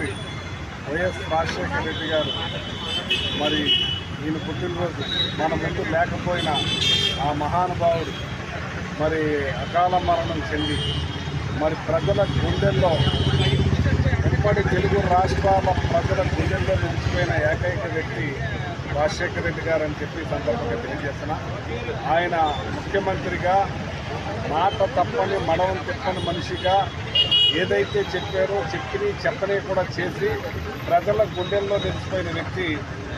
Reddy YS Rajasekhara Reddy గారు. మరి ఈయన పుట్టినరోజు మన ముందు లేకపోయినా ఆ మహానుభావుడు మరి అకాల మరణం చెంది మరి ప్రజల గుండెల్లో ఇప్పటి తెలుగు రాష్ట్రాల ప్రజల గుండెల్లో నిలిచిపోయిన ఏకైక వ్యక్తి రాజశేఖర రెడ్డి గారు అని చెప్పి సందర్భంగా తెలియజేస్తున్నా. ఆయన ముఖ్యమంత్రిగా మాట తప్పని మడవం తిప్పని మనిషిగా ఏదైతే చెప్పారో చెప్పిని చెప్పని కూడా చేసి ప్రజల గుండెల్లో నిలిచిపోయిన వ్యక్తి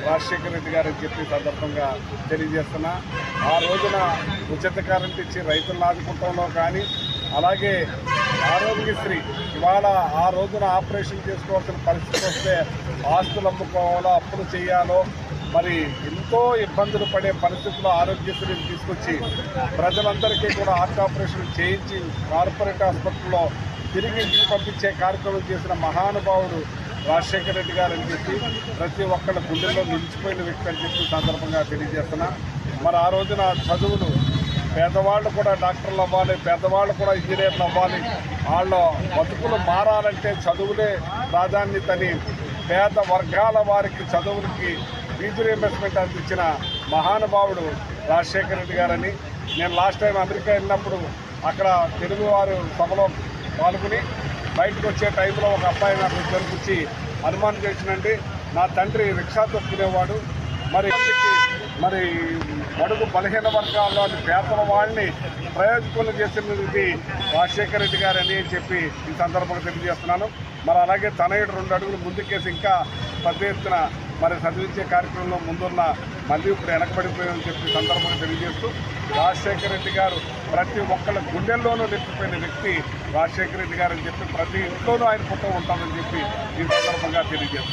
రాజశేఖర రెడ్డి గారు అని చెప్పి సందర్భంగా తెలియజేస్తున్నా. ఆ రోజున ఉచిత కరెంట్ ఇచ్చి రైతులను ఆదుకుంటంలో కానీ అలాగే ఆరోగ్యశ్రీ ఇవాళ ఆ రోజున ఆపరేషన్ చేసుకోవాల్సిన పరిస్థితి వస్తే ఆస్తులు అమ్ముకోవాలో అప్పులు చేయాలో మరి ఎంతో ఇబ్బందులు పడే పరిస్థితుల్లో ఆరోగ్యశ్రీని తీసుకొచ్చి ప్రజలందరికీ కూడా హార్ట్ ఆపరేషన్ చేయించి కార్పొరేట్ ఆసుపత్రిలో తిరిగి ఇంటికి పంపించే కార్యక్రమం చేసిన మహానుభావుడు రాజశేఖర రెడ్డి గారు అని చెప్పి ప్రతి ఒక్కళ్ళ గుండెల్లో నిలిచిపోయిన వ్యక్తి అని చెప్పి సందర్భంగా తెలియజేస్తున్నా. మరి ఆ రోజున చదువులు పేదవాళ్ళు కూడా డాక్టర్లు అవ్వాలి పేదవాళ్ళు కూడా ఇంజనీర్లు అవ్వాలి వాళ్ళ బతుకులు మారాలంటే చదువులే ప్రాధాన్యతని పేద వర్గాల వారికి చదువులకి ఫీజు రీఎంబర్స్మెంట్ అందించిన మహానుభావుడు రాజశేఖర రెడ్డి గారని. నేను లాస్ట్ టైం అమెరికా వెళ్ళినప్పుడు అక్కడ తెలుగువారు సభలో పాల్గొని బయటకు వచ్చే టైంలో ఒక అబ్బాయి నాకు ఇద్దరికి అనుమానం చేసినండి నా తండ్రి రిక్షా తొక్కునేవాడు మరి మరి బడుగు బలహీన వర్గాల్లోని పేదల వాళ్ళని ప్రయోజకులు చేసినది రాజశేఖర రెడ్డి గారని చెప్పి ఈ సందర్భంగా తెలియజేస్తున్నాను. మరి అలాగే తనయుడు రెండు అడుగులు ముందుకేసి ఇంకా పెద్ద ఎత్తున మరి చదివించే కార్యక్రమంలో ముందున్న మళ్ళీ ఇప్పుడు వెనకబడిపోయామని చెప్పి ఈ సందర్భంగా తెలియజేస్తూ రాజశేఖర రెడ్డి గారు ప్రతి ఒక్కళ్ళ గుండెల్లోనూ నిలిచిపోయిన వ్యక్తి రాజశేఖర రెడ్డి గారు అని చెప్పి ప్రతి ఇంట్లోనూ ఆయన పుట్ట ఉంటామని చెప్పి ఈ సందర్భంగా తెలియజేస్తారు